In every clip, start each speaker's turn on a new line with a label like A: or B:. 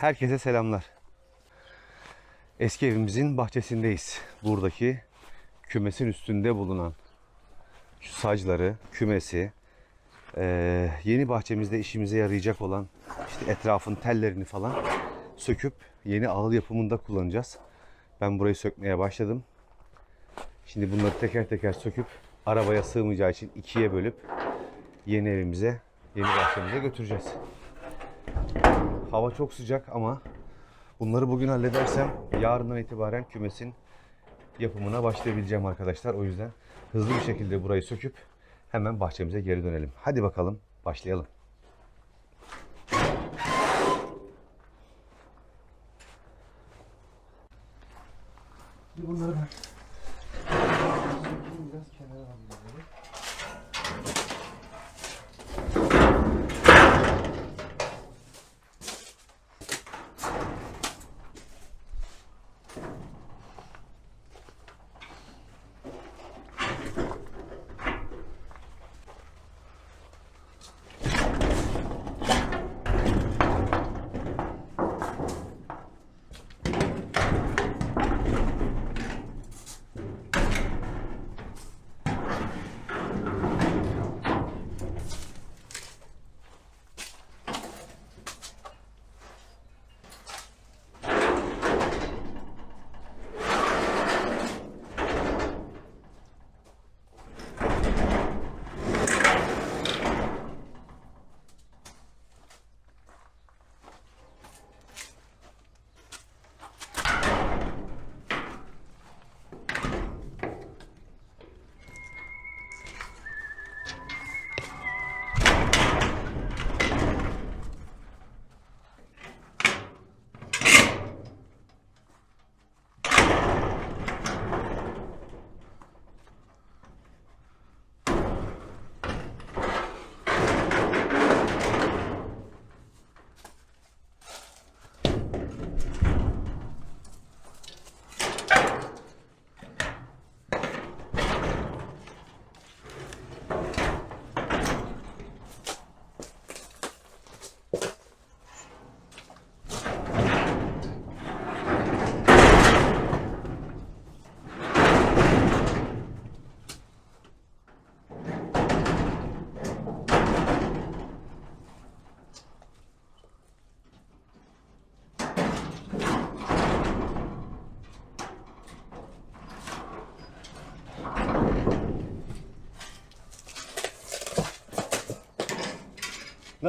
A: Herkese selamlar. Eski evimizin bahçesindeyiz. Buradaki kümesin üstünde bulunan şu sacları, kümesi, eee, yeni bahçemizde işimize yarayacak olan işte etrafın tellerini falan söküp yeni ağıl yapımında kullanacağız. Ben burayı sökmeye başladım. Şimdi bunları teker teker söküp arabaya sığmayacağı için ikiye bölüp yeni evimize, yeni bahçemize götüreceğiz. Hava çok sıcak ama bunları bugün halledersem yarından itibaren kümesin yapımına başlayabileceğim arkadaşlar. O yüzden hızlı bir şekilde burayı söküp hemen bahçemize geri dönelim. Hadi bakalım başlayalım. Bunları ben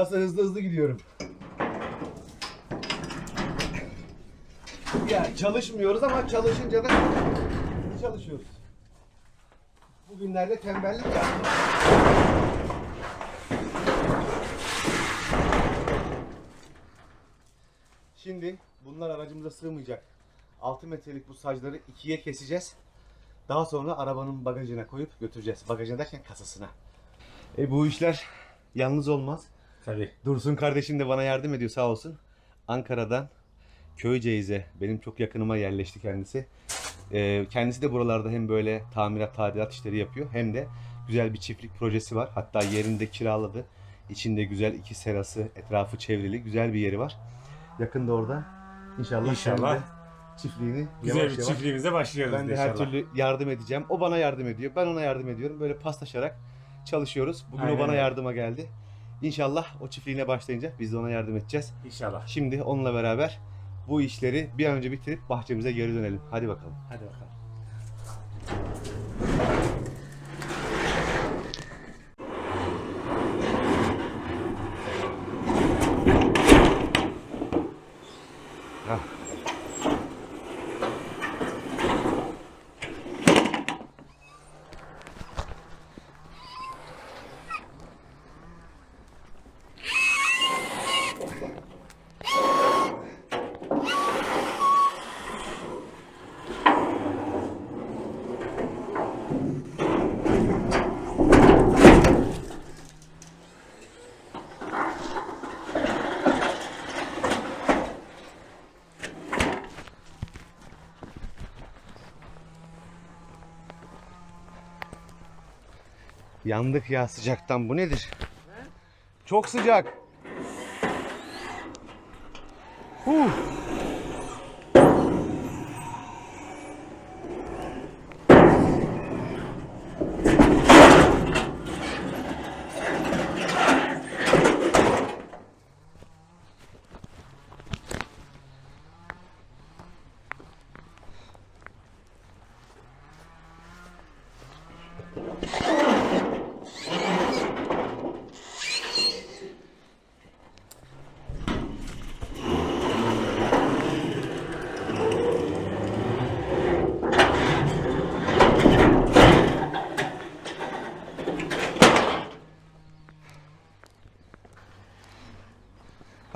A: Nasıl hızlı hızlı gidiyorum. Ya çalışmıyoruz ama çalışınca da hızlı çalışıyoruz. Bugünlerde tembellik yaptık. Şimdi bunlar aracımıza sığmayacak. 6 metrelik bu sacları ikiye keseceğiz. Daha sonra arabanın bagajına koyup götüreceğiz. Bagajına derken kasasına. E bu işler yalnız olmaz.
B: Tabii.
A: Dursun kardeşim de bana yardım ediyor sağ olsun. Ankara'dan Köyceğiz'e benim çok yakınıma yerleşti kendisi. Ee, kendisi de buralarda hem böyle tamirat tadilat işleri yapıyor hem de güzel bir çiftlik projesi var. Hatta yerinde kiraladı. İçinde güzel iki serası, etrafı çevrili güzel bir yeri var. Yakında orada inşallah,
B: İnşallah.
A: kendi çiftliğini
B: Güzel
A: yavaş
B: bir
A: yavaş
B: çiftliğimize başlıyoruz
A: ben de
B: inşallah.
A: her türlü yardım edeceğim. O bana yardım ediyor. Ben ona yardım ediyorum. Böyle paslaşarak çalışıyoruz. Bugün
B: Aynen
A: o bana
B: öyle.
A: yardıma geldi. İnşallah o çiftliğine başlayınca biz de ona yardım edeceğiz.
B: İnşallah.
A: Şimdi onunla beraber bu işleri bir an önce bitirip bahçemize geri dönelim. Hadi bakalım.
B: Hadi bakalım.
A: Yandık ya sıcaktan. Bu nedir? Çok sıcak. Huh.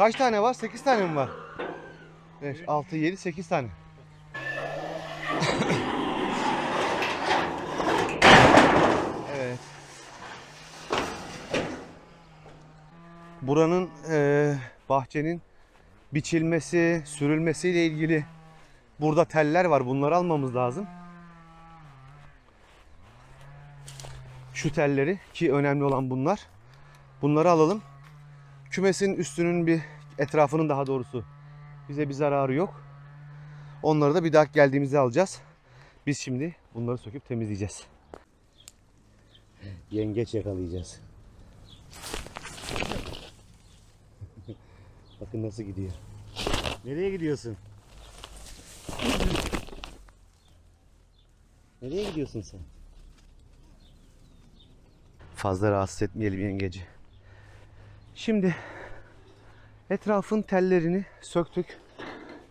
A: Kaç tane var? 8 tane mi var? 5, 6, 7, 8 tane. evet. Buranın eee, bahçenin biçilmesi, sürülmesiyle ilgili burada teller var. Bunları almamız lazım. Şu telleri ki önemli olan bunlar. Bunları alalım. Kümesin üstünün bir etrafının daha doğrusu bize bir zararı yok. Onları da bir daha geldiğimizde alacağız. Biz şimdi bunları söküp temizleyeceğiz. Yengeç yakalayacağız. Bakın nasıl gidiyor. Nereye gidiyorsun? Nereye gidiyorsun sen? Fazla rahatsız etmeyelim yengeci. Şimdi etrafın tellerini söktük.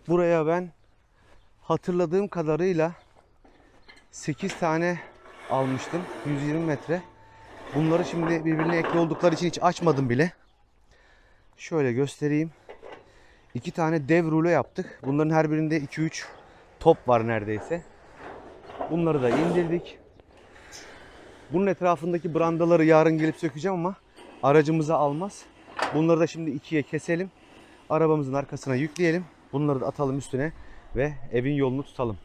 A: Buraya ben hatırladığım kadarıyla 8 tane almıştım. 120 metre. Bunları şimdi birbirine ekli oldukları için hiç açmadım bile. Şöyle göstereyim. İki tane dev rulo yaptık. Bunların her birinde 2-3 top var neredeyse. Bunları da indirdik. Bunun etrafındaki brandaları yarın gelip sökeceğim ama aracımıza almaz. Bunları da şimdi ikiye keselim. Arabamızın arkasına yükleyelim. Bunları da atalım üstüne ve evin yolunu tutalım.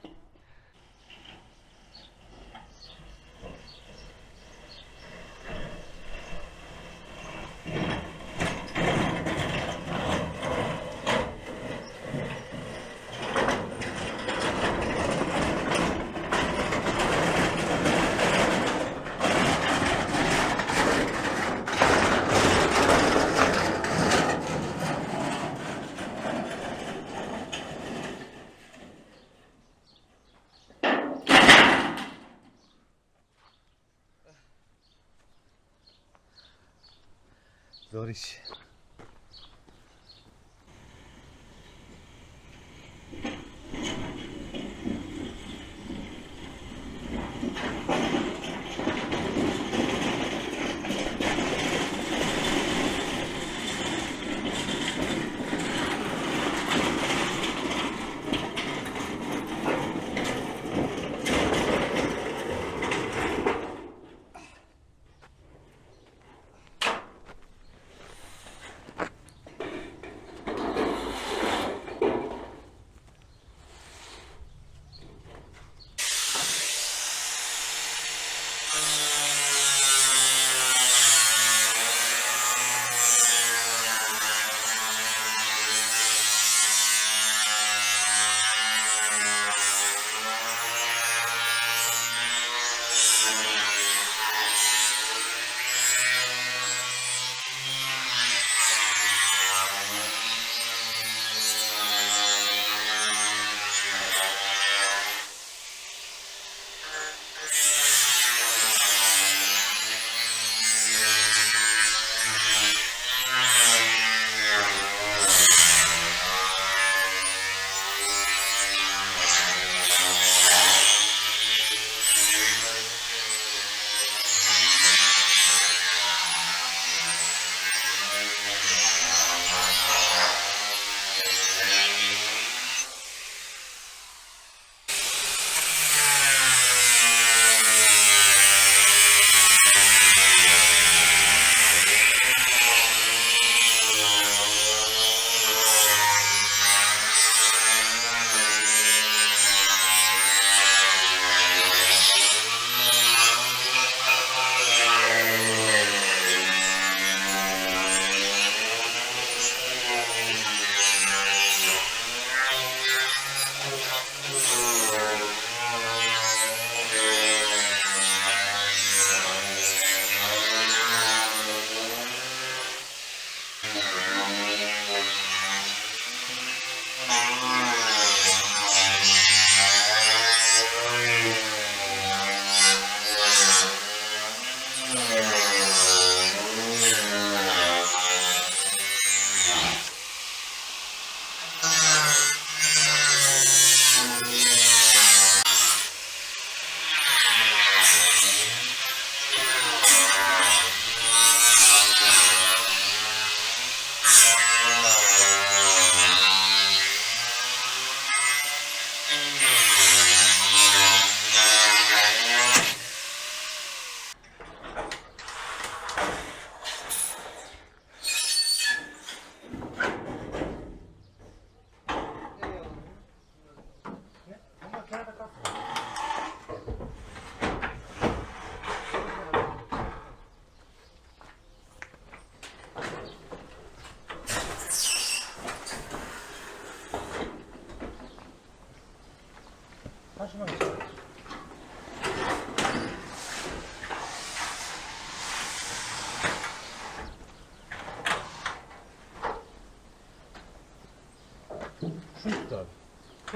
A: Zor iş.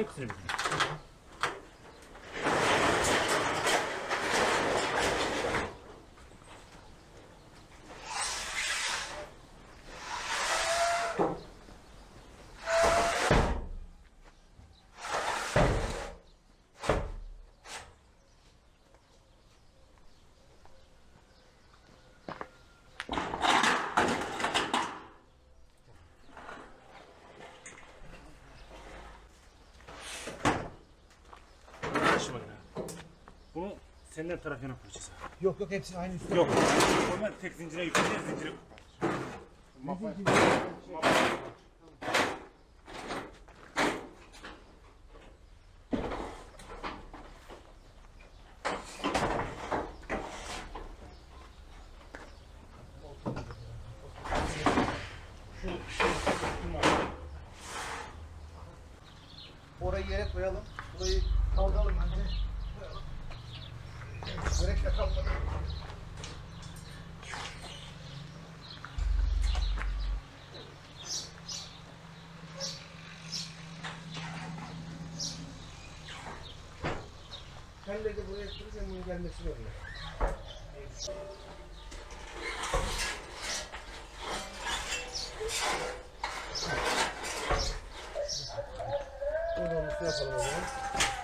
B: Hepsini bir. Taşıma ya. Senden tarafına koyacağız abi.
C: Yok yok hepsi aynı üstü.
B: Yok. Onlar tek zincire yükleyeceğiz zincire. Mapa.
C: Orayı yere koyalım. Burayı kaldıralım bence. Börekle kaldıralım. Telleri de buraya tutup bunun gelmesini öyle. Buradan üstüne yapalım o zaman.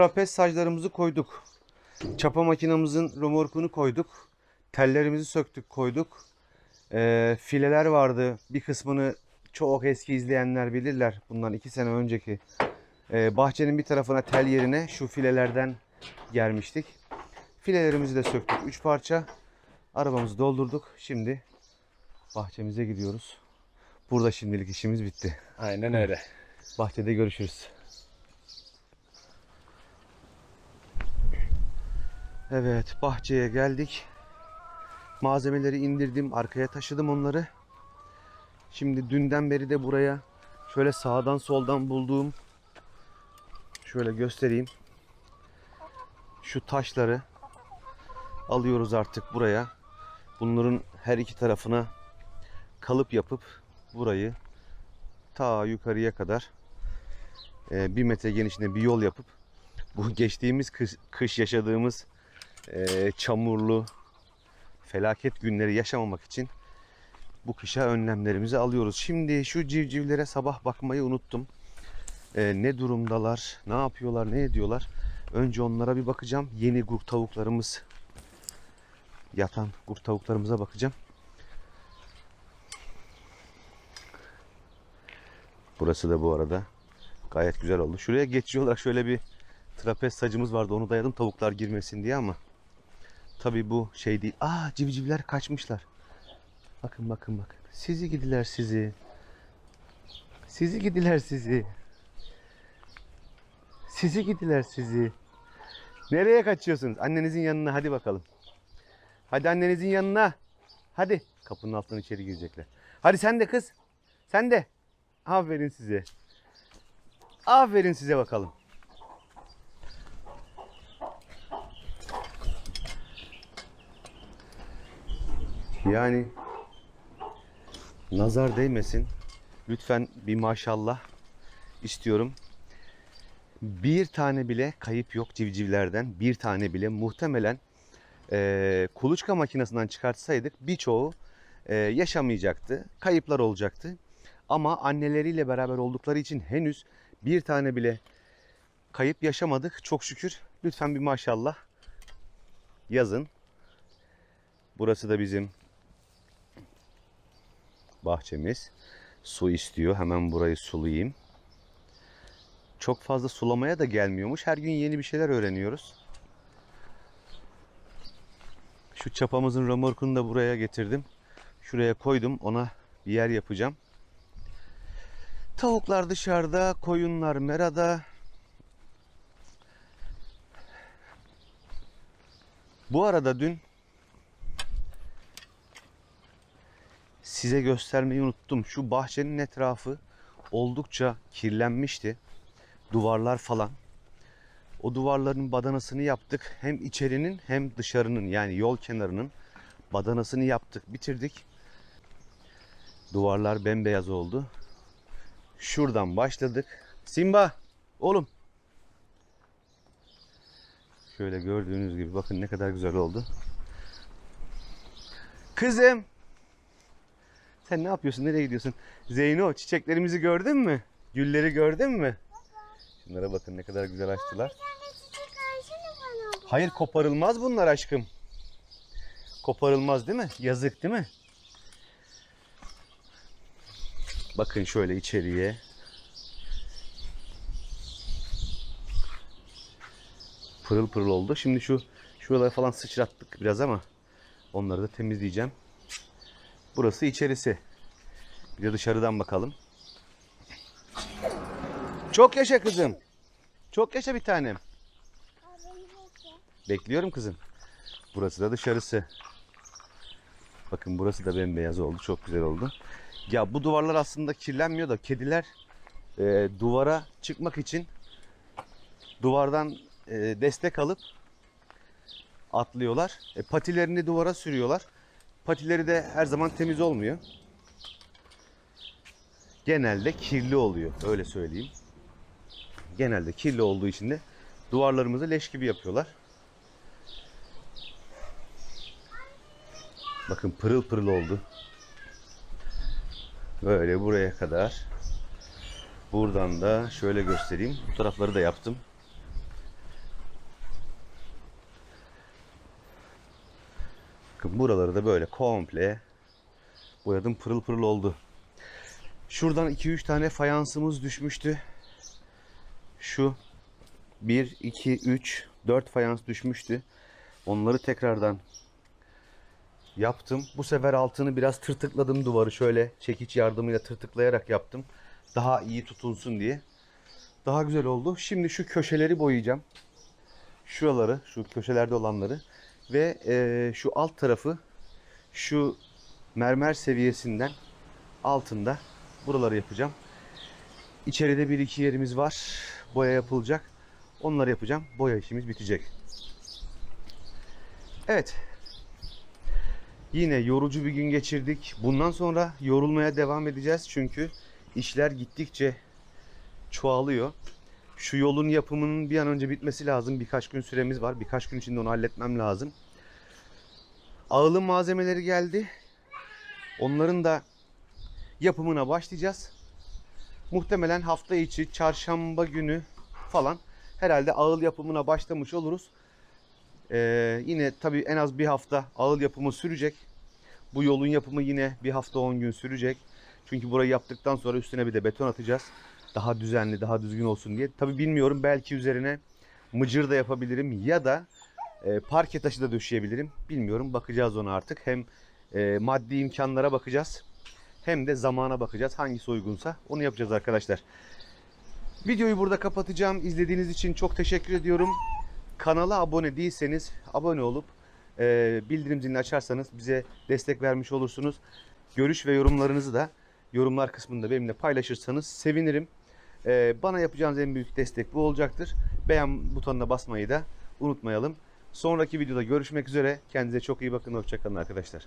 A: Trapez saclarımızı koyduk. Çapa makinamızın römorkunu koyduk. Tellerimizi söktük koyduk. Ee, fileler vardı. Bir kısmını çok eski izleyenler bilirler. Bundan iki sene önceki. Ee, bahçenin bir tarafına tel yerine şu filelerden germiştik. Filelerimizi de söktük. Üç parça. Arabamızı doldurduk. Şimdi bahçemize gidiyoruz. Burada şimdilik işimiz bitti.
B: Aynen öyle.
A: Bahçede görüşürüz. Evet, bahçeye geldik. Malzemeleri indirdim, arkaya taşıdım onları. Şimdi dünden beri de buraya şöyle sağdan soldan bulduğum şöyle göstereyim. Şu taşları alıyoruz artık buraya. Bunların her iki tarafına kalıp yapıp burayı ta yukarıya kadar e, bir metre genişliğinde bir yol yapıp bu geçtiğimiz kış, kış yaşadığımız e, çamurlu felaket günleri yaşamamak için bu kışa önlemlerimizi alıyoruz. Şimdi şu civcivlere sabah bakmayı unuttum. E, ne durumdalar, ne yapıyorlar, ne ediyorlar. Önce onlara bir bakacağım. Yeni kurt tavuklarımız yatan kurt tavuklarımıza bakacağım. Burası da bu arada gayet güzel oldu. Şuraya geçici olarak şöyle bir trapez sacımız vardı. Onu dayadım tavuklar girmesin diye ama tabii bu şey değil. Aa civcivler kaçmışlar. Bakın bakın bakın. Sizi gidiler sizi. Sizi gidiler sizi. Sizi gidiler sizi. Nereye kaçıyorsunuz? Annenizin yanına hadi bakalım. Hadi annenizin yanına. Hadi. Kapının altından içeri girecekler. Hadi sen de kız. Sen de. Aferin size. Aferin size bakalım. Yani nazar değmesin. Lütfen bir maşallah istiyorum. Bir tane bile kayıp yok civcivlerden. Bir tane bile muhtemelen eee, kuluçka makinesinden çıkartsaydık birçoğu eee, yaşamayacaktı. Kayıplar olacaktı. Ama anneleriyle beraber oldukları için henüz bir tane bile kayıp yaşamadık. Çok şükür. Lütfen bir maşallah yazın. Burası da bizim bahçemiz. Su istiyor. Hemen burayı sulayayım. Çok fazla sulamaya da gelmiyormuş. Her gün yeni bir şeyler öğreniyoruz. Şu çapamızın römorkunu da buraya getirdim. Şuraya koydum. Ona bir yer yapacağım. Tavuklar dışarıda, koyunlar merada. Bu arada dün size göstermeyi unuttum. Şu bahçenin etrafı oldukça kirlenmişti. Duvarlar falan. O duvarların badanasını yaptık. Hem içerinin hem dışarının yani yol kenarının badanasını yaptık, bitirdik. Duvarlar bembeyaz oldu. Şuradan başladık. Simba, oğlum. Şöyle gördüğünüz gibi bakın ne kadar güzel oldu. Kızım. Sen ne yapıyorsun? Nereye gidiyorsun? Zeyno çiçeklerimizi gördün mü? Gülleri gördün mü? Şunlara bakın ne kadar güzel açtılar. Hayır koparılmaz bunlar aşkım. Koparılmaz değil mi? Yazık değil mi? Bakın şöyle içeriye. Pırıl pırıl oldu. Şimdi şu şuraları falan sıçrattık biraz ama onları da temizleyeceğim. Burası içerisi. Bir de dışarıdan bakalım. Çok yaşa kızım. Çok yaşa bir tanem. Bekliyorum kızım. Burası da dışarısı. Bakın burası da bembeyaz oldu. Çok güzel oldu. Ya bu duvarlar aslında kirlenmiyor da kediler e, duvara çıkmak için duvardan e, destek alıp atlıyorlar. E, patilerini duvara sürüyorlar. Patileri de her zaman temiz olmuyor. Genelde kirli oluyor. Öyle söyleyeyim. Genelde kirli olduğu için de duvarlarımızı leş gibi yapıyorlar. Bakın pırıl pırıl oldu. Böyle buraya kadar. Buradan da şöyle göstereyim. Bu tarafları da yaptım. Bakın buraları da böyle komple boyadım pırıl pırıl oldu. Şuradan 2-3 tane fayansımız düşmüştü. Şu 1, 2, 3, 4 fayans düşmüştü. Onları tekrardan yaptım. Bu sefer altını biraz tırtıkladım duvarı şöyle çekiç yardımıyla tırtıklayarak yaptım. Daha iyi tutunsun diye. Daha güzel oldu. Şimdi şu köşeleri boyayacağım. Şuraları, şu köşelerde olanları ve eee, şu alt tarafı şu mermer seviyesinden altında buraları yapacağım. İçeride bir iki yerimiz var. Boya yapılacak. Onları yapacağım. Boya işimiz bitecek. Evet. Yine yorucu bir gün geçirdik. Bundan sonra yorulmaya devam edeceğiz. Çünkü işler gittikçe çoğalıyor. Şu yolun yapımının bir an önce bitmesi lazım. Birkaç gün süremiz var. Birkaç gün içinde onu halletmem lazım. Ağılın malzemeleri geldi. Onların da yapımına başlayacağız. Muhtemelen hafta içi çarşamba günü falan herhalde ağıl yapımına başlamış oluruz. Ee, yine tabii en az bir hafta ağıl yapımı sürecek. Bu yolun yapımı yine bir hafta 10 gün sürecek. Çünkü burayı yaptıktan sonra üstüne bir de beton atacağız. Daha düzenli, daha düzgün olsun diye. Tabii bilmiyorum belki üzerine mıcır da yapabilirim ya da e, parke taşı da döşeyebilirim. Bilmiyorum bakacağız ona artık. Hem e, maddi imkanlara bakacağız hem de zamana bakacağız. Hangisi uygunsa onu yapacağız arkadaşlar. Videoyu burada kapatacağım. İzlediğiniz için çok teşekkür ediyorum. Kanala abone değilseniz abone olup e, bildirim zilini açarsanız bize destek vermiş olursunuz. Görüş ve yorumlarınızı da yorumlar kısmında benimle paylaşırsanız sevinirim. E, bana yapacağınız en büyük destek bu olacaktır. Beğen butonuna basmayı da unutmayalım. Sonraki videoda görüşmek üzere. Kendinize çok iyi bakın. Hoşçakalın arkadaşlar.